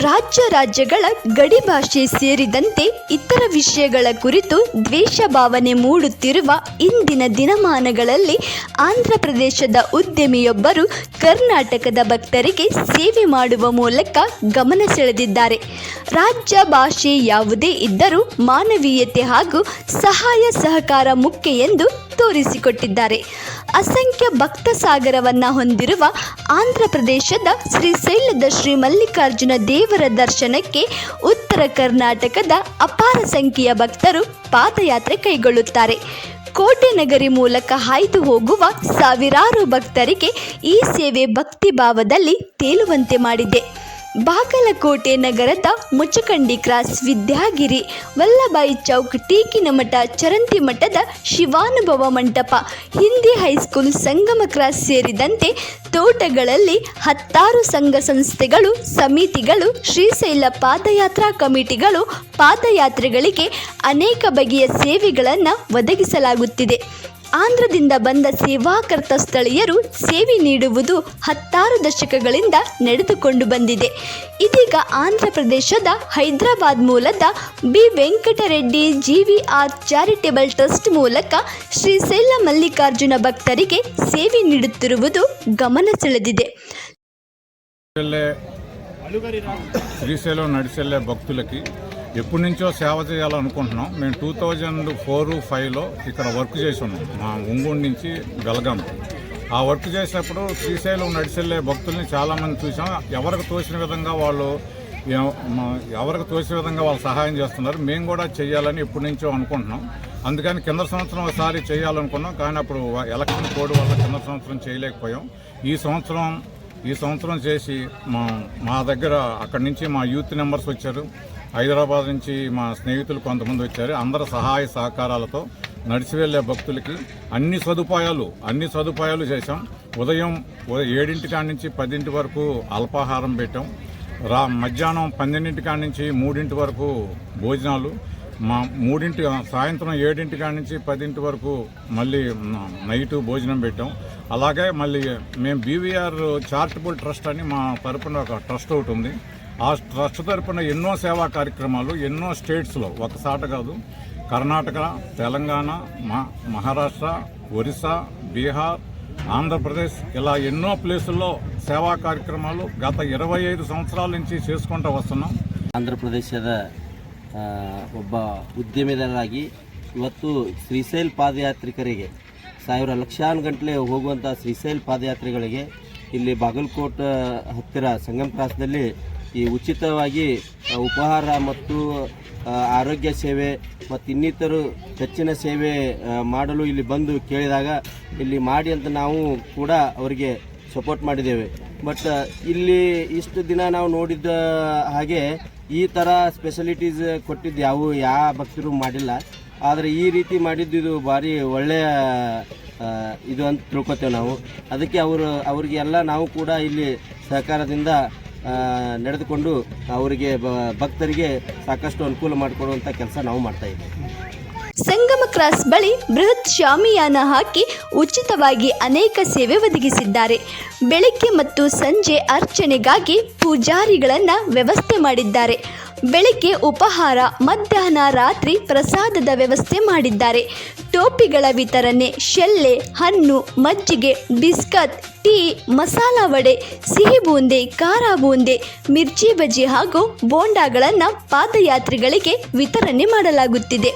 ರಾಜ್ಯ ರಾಜ್ಯಗಳ ಗಡಿ ಭಾಷೆ ಸೇರಿದಂತೆ ಇತರ ವಿಷಯಗಳ ಕುರಿತು ದ್ವೇಷ ಭಾವನೆ ಮೂಡುತ್ತಿರುವ ಇಂದಿನ ದಿನಮಾನಗಳಲ್ಲಿ ಆಂಧ್ರ ಪ್ರದೇಶದ ಉದ್ಯಮಿಯೊಬ್ಬರು ಕರ್ನಾಟಕದ ಭಕ್ತರಿಗೆ ಸೇವೆ ಮಾಡುವ ಮೂಲಕ ಗಮನ ಸೆಳೆದಿದ್ದಾರೆ. ರಾಜ್ಯ ಭಾಷೆ ಯಾವುದೇ ಇದ್ದರೂ ಮಾನವೀಯತೆ ಹಾಗೂ ಸಹಾಯ ಸಹಕಾರ ಮುಖ್ಯ ಎಂದು ತೋರಿಸಿಕೊಟ್ಟಿದ್ದಾರೆ. ಅಸಂಖ್ಯ ಭಕ್ತ ಸಾಗರವನ್ನ ಹೊಂದಿರುವ ಆಂಧ್ರ ಪ್ರದೇಶದ ಶ್ರೀಶೈಲದ ಶ್ರೀ ಮಲ್ಲಿಕಾರ್ಜುನ ದೇವರ ದರ್ಶನಕ್ಕೆ ಉತ್ತರ ಕರ್ನಾಟಕದ ಅಪಾರ ಸಂಖ್ಯೆಯ ಭಕ್ತರು ಪಾದಯಾತ್ರೆ ಕೈಗೊಳ್ಳುತ್ತಾರೆ. ಕೋಟೆ ನಗರಿ ಮೂಲಕ ಹಾಯ್ದು ಹೋಗುವ ಸಾವಿರಾರು ಭಕ್ತರಿಗೆ ಈ ಸೇವೆ ಭಕ್ತಿ ಭಾವದಲ್ಲಿ ತೇಲುವಂತೆ ಮಾಡಿದೆ. ಬಾಗಲಕೋಟೆ ನಗರದ ಮುಚ್ಚಕಂಡಿ ಕ್ರಾಸ್ ವಿದ್ಯಾಗಿರಿ ವಲ್ಲಭಾಯಿ ಚೌಕ್ ಟೀಕಿನ ಮಠ ಚರಂತಿ ಮಠದ ಶಿವಾನುಭವ ಮಂಟಪ. ಹಿಂದಿ ಹೈಸ್ಕೂಲ್ ಸಂಗಮ ಕ್ರಾಸ್ ಸೇರಿದಂತೆ ತೋಟಗಳಲ್ಲಿ ಹತ್ತಾರು ಸಂಘ ಸಂಸ್ಥೆಗಳು, ಸಮಿತಿಗಳು ಶ್ರೀಶೈಲ ಪಾದಯಾತ್ರಾ ಕಮಿಟಿಗಳು, ಪಾದಯಾತ್ರೆಗಳಿಗೆ ಅನೇಕ ಬಗೆಯ ಸೇವೆಗಳನ್ನು ಒದಗಿಸಲಾಗುತ್ತಿದೆ. ಆಂಧ್ರದಿಂದ ಬಂದ ಸೇವಾಕರ್ತ ಸ್ಥಳೀಯರು ಸೇವೆ ನೀಡುವುದು ಹತ್ತಾರು ದಶಕಗಳಿಂದ ನಡೆದುಕೊಂಡು ಬಂದಿದೆ ಇದೀಗ ಆಂಧ್ರ ಪ್ರದೇಶದ ಹೈದರಾಬಾದ್ ಮೂಲದ B Venkatareddy GVR charitable trust ಮೂಲಕ ಶ್ರೀಶೈಲ ಮಲ್ಲಿಕಾರ್ಜುನ ಭಕ್ತರಿಗೆ ಸೇವೆ ನೀಡುತ್ತಿರುವುದು గమన ಸೆಳೆದಿದೆ వెళ్ళే శ్రీశైలం నడిచెళ్ళే భక్తులకి ఎప్పటి నుంచో సేవ చేయాలనుకుంటున్నాం. మేము టూ థౌజండ్ ఫోర్ ఫైవ్లో ఇక్కడ వర్క్ చేసి ఉన్నాం మా ఒంగోడు నుంచి బెలగాం ఆ వర్క్ చేసేటప్పుడు శ్రీశైలం నడిచెళ్ళే భక్తుల్ని చాలామంది చూసాం. ఎవరికి తోచిన విధంగా వాళ్ళు మా- ఎవరికి తోచిన విధంగా వాళ్ళు సహాయం చేస్తున్నారు. మేము కూడా చేయాలని ఎప్పటి నుంచో అనుకుంటున్నాం. అందుకని కింద సంవత్సరం ఒకసారి చేయాలనుకున్నాం. కానీ అప్పుడు ఎలక్షన్ కోడ్ వల్ల కింద సంవత్సరం చేయలేకపోయాం. ఈ సంవత్సరం ఈ సంవత్సరం చేసి మా మా దగ్గర అక్కడి నుంచి మా యూత్ మెంబర్స్ వచ్చారు. హైదరాబాద్ నుంచి మా స్నేహితులు కొంతమంది వచ్చారు. అందరి సహాయ సహకారాలతో నడిచి వెళ్ళే భక్తులకి అన్ని సదుపాయాలు అన్ని సదుపాయాలు చేశాం. ఉదయం ఏడింటి కాడి నుంచి పదింటి వరకు అల్పాహారం పెట్టాం. రా మధ్యాహ్నం పన్నెండింటి కాడి నుంచి మూడింటి వరకు భోజనాలు. మా మూడింటి సాయంత్రం ఏడింటి కాడి నుంచి పదింటి వరకు మళ్ళీ నైట్ భోజనం పెట్టాం. అలాగే మళ్ళీ మేము బీవీఆర్ చారిటబుల్ ట్రస్ట్ అని మా తరపున ఒక ట్రస్ట్ ఒకటి ఉంది. ఆ ట్రస్ట్ తరపున ఎన్నో సేవా కార్యక్రమాలు ఎన్నో స్టేట్స్లో ఒకసాట కాదు కర్ణాటక తెలంగాణ మా మహారాష్ట్ర ఒరిస్సా బీహార్ ఆంధ్రప్రదేశ్ ఇలా ఎన్నో ప్లేసుల్లో సేవా కార్యక్రమాలు గత ఇరవై ఐదు సంవత్సరాల నుంచి చేసుకుంటూ వస్తున్నాం ಆಂಧ್ರ ಪ್ರದೇಶದ ಆ, ಒಬ್ಬ ಉದ್ಯಮಿದಾರರಾಗಿ ಇವತ್ತು ಶ್ರೀಶೈಲ್ ಪಾದಯಾತ್ರಿಕರಿಗೆ ಸಾವಿರ ಲಕ್ಷಾನು ಗಂಟಲೆ ಹೋಗುವಂಥ ಶ್ರೀಶೈಲ್ ಪಾದಯಾತ್ರೆಗಳಿಗೆ ಇಲ್ಲಿ ಬಾಗಲಕೋಟ್ ಹತ್ತಿರ ಸಂಗಮ್ ಕ್ರಾಸ್ನಲ್ಲಿ ಈ ಉಚಿತವಾಗಿ ಉಪಹಾರ ಮತ್ತು ಆರೋಗ್ಯ ಸೇವೆ ಮತ್ತು ಇನ್ನಿತರು ಹೆಚ್ಚಿನ ಸೇವೆ ಮಾಡಲು ಇಲ್ಲಿ ಬಂದು ಕೇಳಿದಾಗ ಇಲ್ಲಿ ಮಾಡಿ ಅಂತ ನಾವು ಕೂಡ ಅವರಿಗೆ ಸಪೋರ್ಟ್ ಮಾಡಿದ್ದೇವೆ. ಬಟ್ ಇಲ್ಲಿ ಇಷ್ಟು ದಿನ ನಾವು ನೋಡಿದ್ದ ಹಾಗೆ ಈ ಥರ ಸ್ಪೆಷಲಿಟೀಸ್ ಕೊಟ್ಟಿದ್ದು ಯಾವ ಯಾವ ಭಕ್ತರು ಮಾಡಿಲ್ಲ. ಆದರೆ ಈ ರೀತಿ ಮಾಡಿದ್ದು ಇದು ಭಾರಿ ಒಳ್ಳೆಯ ಇದು ಅಂತ ತಿಳ್ಕೊತೇವೆ ನಾವು. ಅದಕ್ಕೆ ಅವರು, ಅವರಿಗೆಲ್ಲ ನಾವು ಕೂಡ ಇಲ್ಲಿ ಸಹಕಾರದಿಂದ ನಡೆದುಕೊಂಡು ಅವರಿಗೆ ಭಕ್ತರಿಗೆ ಸಾಕಷ್ಟು ಅನುಕೂಲ ಮಾಡಿಕೊಡುವಂಥ ಕೆಲಸ ನಾವು ಮಾಡ್ತಾ ಸಂಗಮ ಕ್ರಾಸ್ ಬಳಿ ಬೃಹತ್ ಶಾಮಿಯಾನ ಹಾಕಿ ಉಚಿತವಾಗಿ ಅನೇಕ ಸೇವೆ ಒದಗಿಸಿದ್ದಾರೆ. ಬೆಳಗ್ಗೆ ಮತ್ತು ಸಂಜೆ ಅರ್ಚನೆಗಾಗಿ ಪೂಜಾರಿಗಳನ್ನು ವ್ಯವಸ್ಥೆ ಮಾಡಿದ್ದಾರೆ. ಬೆಳಗ್ಗೆ ಉಪಹಾರ, ಮಧ್ಯಾಹ್ನ, ರಾತ್ರಿ ಪ್ರಸಾದದ ವ್ಯವಸ್ಥೆ ಮಾಡಿದ್ದಾರೆ. ಟೋಪಿಗಳ ವಿತರಣೆ, ಶೆಲ್ಲೆ, ಹಣ್ಣು, ಮಜ್ಜಿಗೆ, ಬಿಸ್ಕತ್, ಟೀ, ಮಸಾಲ ವಡೆ, ಸಿಹಿ ಬೂಂದೆ, ಖಾರ ಬೂಂದೆ, ಮಿರ್ಚಿ ಬಜ್ಜಿ ಹಾಗೂ ಬೋಂಡಾಗಳನ್ನು ಪಾದಯಾತ್ರಿಗಳಿಗೆ ವಿತರಣೆ ಮಾಡಲಾಗುತ್ತಿದೆ.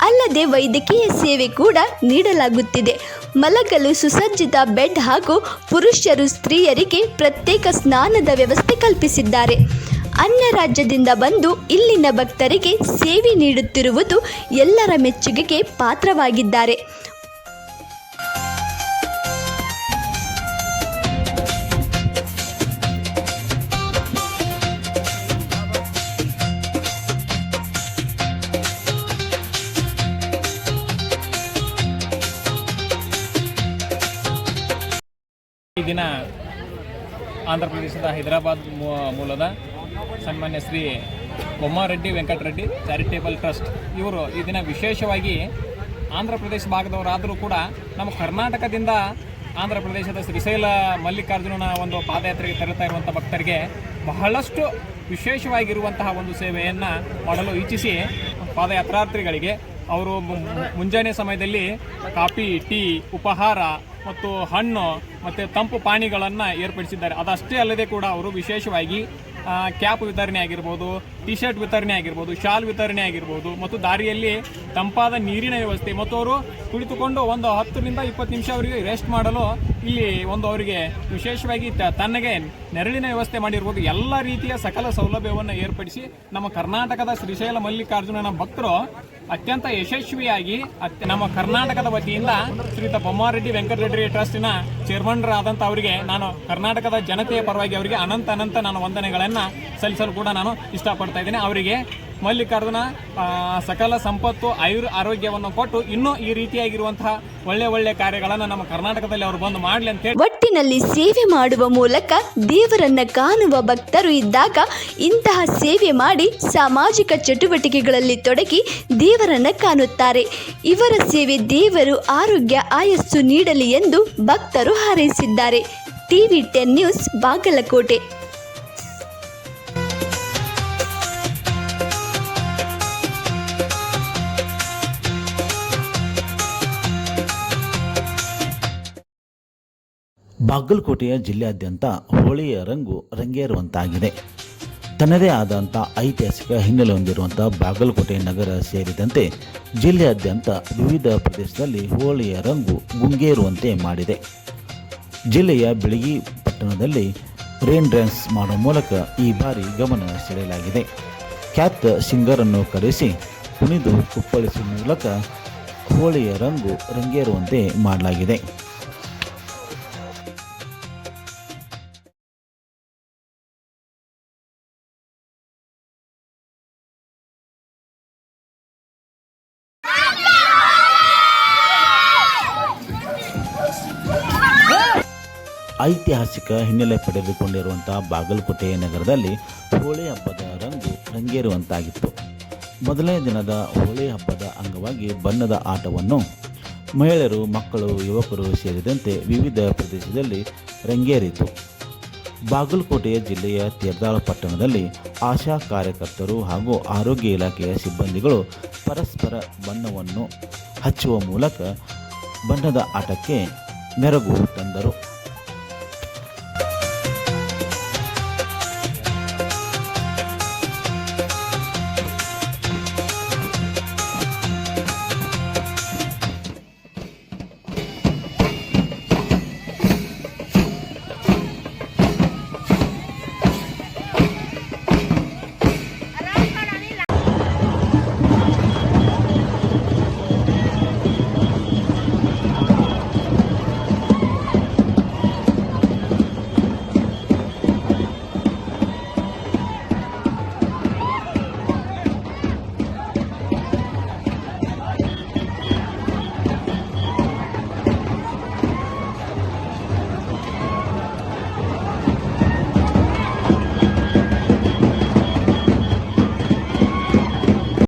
ಅಲ್ಲದೆ ವೈದ್ಯಕೀಯ ಸೇವೆ ಕೂಡ ನೀಡಲಾಗುತ್ತಿದೆ. ಮಲಗಲು ಸುಸಜ್ಜಿತ ಬೆಡ್ ಹಾಗೂ ಪುರುಷರು ಸ್ತ್ರೀಯರಿಗೆ ಪ್ರತ್ಯೇಕ ಸ್ನಾನದ ವ್ಯವಸ್ಥೆ ಕಲ್ಪಿಸಿದ್ದಾರೆ. ಅನ್ಯ ರಾಜ್ಯದಿಂದ ಬಂದು ಇಲ್ಲಿನ ಭಕ್ತರಿಗೆ ಸೇವೆ ನೀಡುತ್ತಿರುವುದು ಎಲ್ಲರ ಮೆಚ್ಚುಗೆಗೆ ಪಾತ್ರವಾಗಿದ್ದಾರೆ. ದಿನ ಆಂಧ್ರ ಪ್ರದೇಶದ ಹೈದರಾಬಾದ್ ಮೂಲದ ಸನ್ಮಾನ್ಯ ಶ್ರೀ ಬೊಮ್ಮಾರೆಡ್ಡಿ ವೆಂಕಟರೆಡ್ಡಿ ಚಾರಿಟೇಬಲ್ ಟ್ರಸ್ಟ್. ಇವರು ಈ ದಿನ ವಿಶೇಷವಾಗಿ ಆಂಧ್ರ ಪ್ರದೇಶ ಭಾಗದವರಾದರೂ ಕೂಡ ನಮ್ಮ ಕರ್ನಾಟಕದಿಂದ ಆಂಧ್ರ ಪ್ರದೇಶದ ಶ್ರೀಶೈಲ ಮಲ್ಲಿಕಾರ್ಜುನನ ಒಂದು ಪಾದಯಾತ್ರೆಗೆ ತೆರಳುತ್ತಾ ಇರುವಂಥ ಭಕ್ತರಿಗೆ ಬಹಳಷ್ಟು ವಿಶೇಷವಾಗಿರುವಂತಹ ಒಂದು ಸೇವೆಯನ್ನು ಮಾಡಲು ಇಚ್ಛಿಸಿ ಪಾದಯಾತ್ರಾರ್ಥಿಗಳಿಗೆ ಅವರು ಮುಂಜಾನೆ ಸಮಯದಲ್ಲಿ ಕಾಫಿ, ಟೀ, ಉಪಹಾರ ಮತ್ತು ಹಣ್ಣು ಮತ್ತು ತಂಪು ಪಾನಿಗಳನ್ನು ಏರ್ಪಡಿಸಿದ್ದಾರೆ. ಅದಷ್ಟೇ ಅಲ್ಲದೆ ಕೂಡ ಅವರು ವಿಶೇಷವಾಗಿ ಕ್ಯಾಪ್ ವಿತರಣೆ ಆಗಿರ್ಬೋದು ಟಿ ಶರ್ಟ್ ವಿತರಣೆ ಆಗಿರ್ಬೋದು, ಶಾಲ್ ವಿತರಣೆ ಆಗಿರ್ಬೋದು, ಮತ್ತು ದಾರಿಯಲ್ಲಿ ತಂಪಾದ ನೀರಿನ ವ್ಯವಸ್ಥೆ. ಮತ್ತು ಅವರು ಕುಳಿತುಕೊಂಡು ಒಂದು ಹತ್ತರಿಂದ ಇಪ್ಪತ್ತು ನಿಮಿಷ ಅವರಿಗೆ ರೆಸ್ಟ್ ಮಾಡಲು ಇಲ್ಲಿ ಒಂದು ಅವರಿಗೆ ವಿಶೇಷವಾಗಿ ತನ್ನಗೆ ನೆರಳಿನ ವ್ಯವಸ್ಥೆ ಮಾಡಿರ್ಬೋದು. ಎಲ್ಲ ರೀತಿಯ ಸಕಲ ಸೌಲಭ್ಯವನ್ನು ಏರ್ಪಡಿಸಿ ನಮ್ಮ ಕರ್ನಾಟಕದ ಶ್ರೀಶೈಲ ಮಲ್ಲಿಕಾರ್ಜುನನ ಭಕ್ತರು ಅತ್ಯಂತ ಯಶಸ್ವಿಯಾಗಿ ನಮ್ಮ ಕರ್ನಾಟಕದ ವತಿಯಿಂದ ಶ್ರೀತ ಬೊಮ್ಮಾರೆಡ್ಡಿ ವೆಂಕಟರೆಡ್ಡಿ ಟ್ರಸ್ಟಿನ ಚೇರ್ಮನ್ರಾದಂಥ ಅವರಿಗೆ ನಾನು ಕರ್ನಾಟಕದ ಜನತೆಯ ಪರವಾಗಿ ಅವರಿಗೆ ಅನಂತ ಅನಂತ ನಾನು ವಂದನೆಗಳನ್ನು ಸಲ್ಲಿಸಲು ಕೂಡ ನಾನು ಇಷ್ಟಪಡ್ತಾ ಇದ್ದೇನೆ. ಅವರಿಗೆ ಮಲ್ಲಿಕಾರ್ಜುನ ಸಕಲ ಸಂಪತ್ತು, ಆಯುರ್ ಆರೋಗ್ಯವನ್ನು ಕೊಟ್ಟು ಇನ್ನೂ ಈ ರೀತಿಯಾಗಿರುವಂತಹ ಒಳ್ಳೆ ಒಳ್ಳೆ ಕಾರ್ಯಗಳನ್ನು ನಮ್ಮ ಕರ್ನಾಟಕದಲ್ಲಿ ಅವರು ಬಂದು ಮಾಡಲಿ ಅಂತ ಹೇಳಿ ಒಟ್ಟಿನಲ್ಲಿ ಸೇವೆ ಮಾಡುವ ಮೂಲಕ ದೇವರನ್ನ ಕಾಣುವ ಭಕ್ತರು ಇದ್ದಾಗ ಇಂತಹ ಸೇವೆ ಮಾಡಿ ಸಾಮಾಜಿಕ ಚಟುವಟಿಕೆಗಳಲ್ಲಿ ತೊಡಗಿ ದೇವರನ್ನ ಕಾಣುತ್ತಾರೆ. ಇವರ ಸೇವೆ ದೇವರು ಆರೋಗ್ಯ, ಆಯಸ್ಸು ನೀಡಲಿ ಎಂದು ಭಕ್ತರು ಹಾರೈಸಿದ್ದಾರೆ. TV ten news, Bagalkote. ಬಾಗಲಕೋಟೆಯ ಜಿಲ್ಲೆಯಾದ್ಯಂತ ಹೋಳಿಯ ರಂಗು ರಂಗೇರುವಂತಾಗಿದೆ. ತನ್ನದೇ ಆದಂಥ ಐತಿಹಾಸಿಕ ಹಿನ್ನೆಲೆ ಹೊಂದಿರುವಂಥ ಬಾಗಲಕೋಟೆ ನಗರ ಸೇರಿದಂತೆ ಜಿಲ್ಲೆಯಾದ್ಯಂತ ವಿವಿಧ ಪ್ರದೇಶದಲ್ಲಿ ಹೋಳಿಯ ರಂಗು ಗುಂಗೇರುವಂತೆ ಮಾಡಿದೆ. ಜಿಲ್ಲೆಯ ಬೆಳಗಿ ಪಟ್ಟಣದಲ್ಲಿ ರೇನ್ ಡ್ಯಾನ್ಸ್ ಮಾಡುವ ಮೂಲಕ ಈ ಬಾರಿ ಗಮನ ಸೆಳೆಯಲಾಗಿದೆ. ಖ್ಯಾತ ಸಿಂಗರನ್ನು ಕರೆಸಿ ಕುಣಿದು ಕುಪ್ಪಳಿಸುವ ಮೂಲಕ ಹೋಳಿಯ ರಂಗು ರಂಗೇರುವಂತೆ ಮಾಡಲಾಗಿದೆ. ಐತಿಹಾಸಿಕ ಹಿನ್ನೆಲೆ ಪಡೆದುಕೊಂಡಿರುವಂಥ ಬಾಗಲಕೋಟೆ ನಗರದಲ್ಲಿ ಹೋಳಿ ಹಬ್ಬದ ರಂಗು ರಂಗೇರುವಂತಾಗಿತ್ತು. ಮೊದಲನೇ ದಿನದ ಹೋಳಿ ಹಬ್ಬದ ಅಂಗವಾಗಿ ಬಣ್ಣದ ಆಟವನ್ನು ಮಹಿಳೆಯರು, ಮಕ್ಕಳು, ಯುವಕರು ಸೇರಿದಂತೆ ವಿವಿಧ ಪ್ರದೇಶದಲ್ಲಿ ರಂಗೇರಿತು. ಬಾಗಲಕೋಟೆಯ ಜಿಲ್ಲೆಯ ತೀರ್ದಾಳ ಪಟ್ಟಣದಲ್ಲಿ ಆಶಾ ಕಾರ್ಯಕರ್ತರು ಹಾಗೂ ಆರೋಗ್ಯ ಇಲಾಖೆಯ ಸಿಬ್ಬಂದಿಗಳು ಪರಸ್ಪರ ಬಣ್ಣವನ್ನು ಹಚ್ಚುವ ಮೂಲಕ ಬಣ್ಣದ ಆಟಕ್ಕೆ ಮೆರಗು ತಂದರು.